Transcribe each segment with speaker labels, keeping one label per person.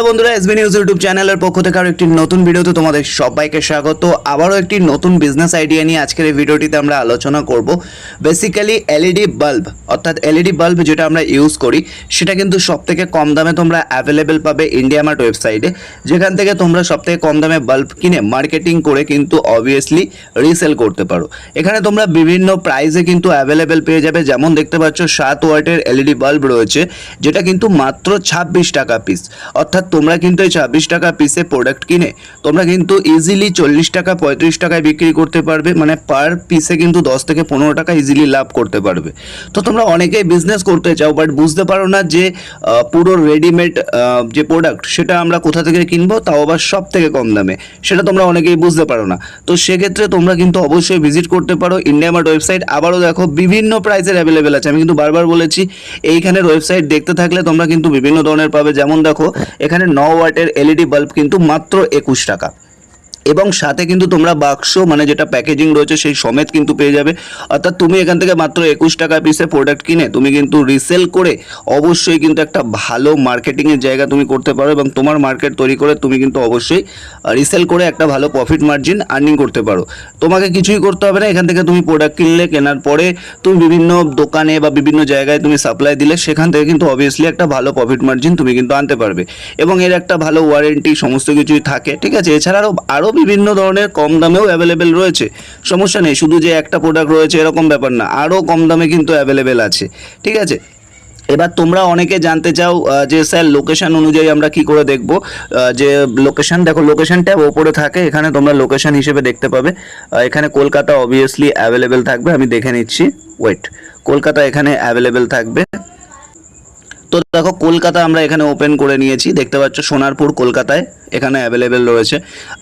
Speaker 1: Hello বন্ধুরা SB news YouTube চ্যানেলের পক্ষ থেকে আরও একটি নতুন ভিডিওতে তোমাদের সবাইকে স্বাগত। আবারও একটি নতুন বিজনেস আইডিয়া নিয়ে আজকের এই ভিডিওটিতে আমরা আলোচনা করব। বেসিক্যালি এলইডি বাল্ব অর্থাৎ এলইডি বাল্ব যেটা আমরা ইউজ করি, সেটা কিন্তু সব থেকে কম দামে তোমরা অ্যাভেলেবেল পাবে ইন্ডিয়া মার্ট ওয়েবসাইটে যেখান থেকে তোমরা সব থেকে কম দামে বাল্ব কিনে মার্কেটিং করে কিন্তু অবভিয়াসলি রিসেল করতে পারো। এখানে তোমরা বিভিন্ন প্রাইসে কিন্তু অ্যাভেলেবেল পেয়ে যাবে। যেমন দেখতে পাচ্ছ, সাত ওয়াটের এলইডি বাল্ব রয়েছে, যেটা কিন্তু মাত্র ছাব্বিশ টাকা পিস অর্থাৎ তোমরা কিন্তু এই ছাব্বিশ টাকা পিসে প্রোডাক্ট কিনে তোমরা কিন্তু ইজিলি চল্লিশ টাকা, পঁয়ত্রিশ টাকায় বিক্রি করতে পারবে। মানে পার পিসে কিন্তু দশ থেকে পনেরো টাকা ইজিলি লাভ করতে পারবে। তো তোমরা অনেকেই বিজনেস করতে চাও বাট বুঝতে পারো না যে পুরো রেডিমেড যে প্রোডাক্ট সেটা আমরা কোথা থেকে কিনবো, তাও আবার সব থেকে কম দামে। সেটা তোমরা অনেকেই বুঝতে পারো না। তো সেক্ষেত্রে তোমরা কিন্তু অবশ্যই ভিজিট করতে পারো ইন্ডিয়া মার্ট ওয়েবসাইট আবারও দেখো, বিভিন্ন প্রাইসের অ্যাভেলেবেল আছে। আমি কিন্তু বারবার বলেছি, এইখানের ওয়েবসাইট দেখতে থাকলে তোমরা কিন্তু বিভিন্ন ধরনের পাবে। যেমন দেখো, এখানে ন ওয়াটের এলইডি বাল্ব কিন্তু মাত্র একুশ টাকা। এবং সাথে কিন্তু তোমরা বাক্স মানে যেটা প্যাকেজিং রয়েছে সেই সমেত কিন্তু পেয়ে যাবে। অর্থাৎ তুমি এখান থেকে মাত্র একুশ টাকা পিসে প্রোডাক্ট কিনে তুমি কিন্তু রিসেল করে অবশ্যই কিন্তু একটা ভালো মার্কেটিংয়ের জায়গা তুমি করতে পারো এবং তোমার মার্কেট তৈরি করে তুমি কিন্তু অবশ্যই রিসেল করে একটা ভালো প্রফিট মার্জিন আর্নিং করতে পারো। তোমাকে কিছুই করতে হবে না, এখান থেকে তুমি প্রোডাক্ট কিনলে, কেনার পরে তুমি বিভিন্ন দোকানে বা বিভিন্ন জায়গায় তুমি সাপ্লাই দিলে, সেখান থেকে কিন্তু অবভিয়াসলি একটা ভালো প্রফিট মার্জিন তুমি কিন্তু আনতে পারবে। এবং এর একটা ভালো ওয়ারেন্টি সমস্ত কিছুই থাকে, ঠিক আছে? এছাড়াও আরও বিভিন্ন ধরনের কম দামেও অ্যাভেলেবেল রয়েছে। সমস্যা নেই, শুধু যে একটা প্রোডাক্ট রয়েছে এরকম ব্যাপার না আরও কম দামে কিন্তু অ্যাভেলেবেল আছে, ঠিক আছে? এবার তোমরা অনেকে জানতে চাও যে স্যার লোকেশন অনুযায়ী আমরা কি করে দেখব? যে লোকেশন দেখো লোকেশন ট্যাব ওপরে থাকে, এখানে তোমরা লোকেশন হিসেবে দেখতে পাবে। এখানে কলকাতা অবভিয়াসলি অ্যাভেলেবেল থাকবে, আমি দেখে নিচ্ছি ওয়েট কলকাতা এখানে অ্যাভেলেবেল থাকবে। তো দেখো, কলকাতা আমরা এখানে ওপেন করে নিয়েছি। দেখতে পাচ্ছ সোনারপুর, কলকাতায় এখানে অ্যাভেলেবেল রয়েছে।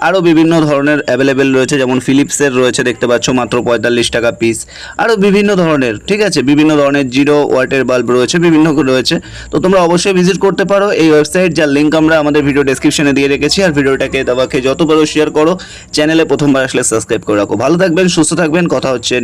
Speaker 1: আরও বিভিন্ন ধরনের অ্যাভেলেবেল রয়েছে, যেমন ফিলিপসের রয়েছে, দেখতে পাচ্ছ, মাত্র পঁয়তাল্লিশ টাকা পিস আরও বিভিন্ন ধরনের, ঠিক আছে? বিভিন্ন ধরনের জিরো ওয়াটের বাল্ব রয়েছে, বিভিন্ন রয়েছে। তো তোমরা অবশ্যই ভিজিট করতে পারো। এই ওয়েবসাইট যার লিঙ্ক আমরা আমাদের ভিডিও ডেসক্রিপশনে দিয়ে রেখেছি, আর ভিডিওটাকে দাবাকে যত বড় শেয়ার করো চ্যানেলে প্রথমবার আসলে সাবস্ক্রাইব করে রাখো। ভালো থাকবেন, সুস্থ থাকবেন, কথা হচ্ছে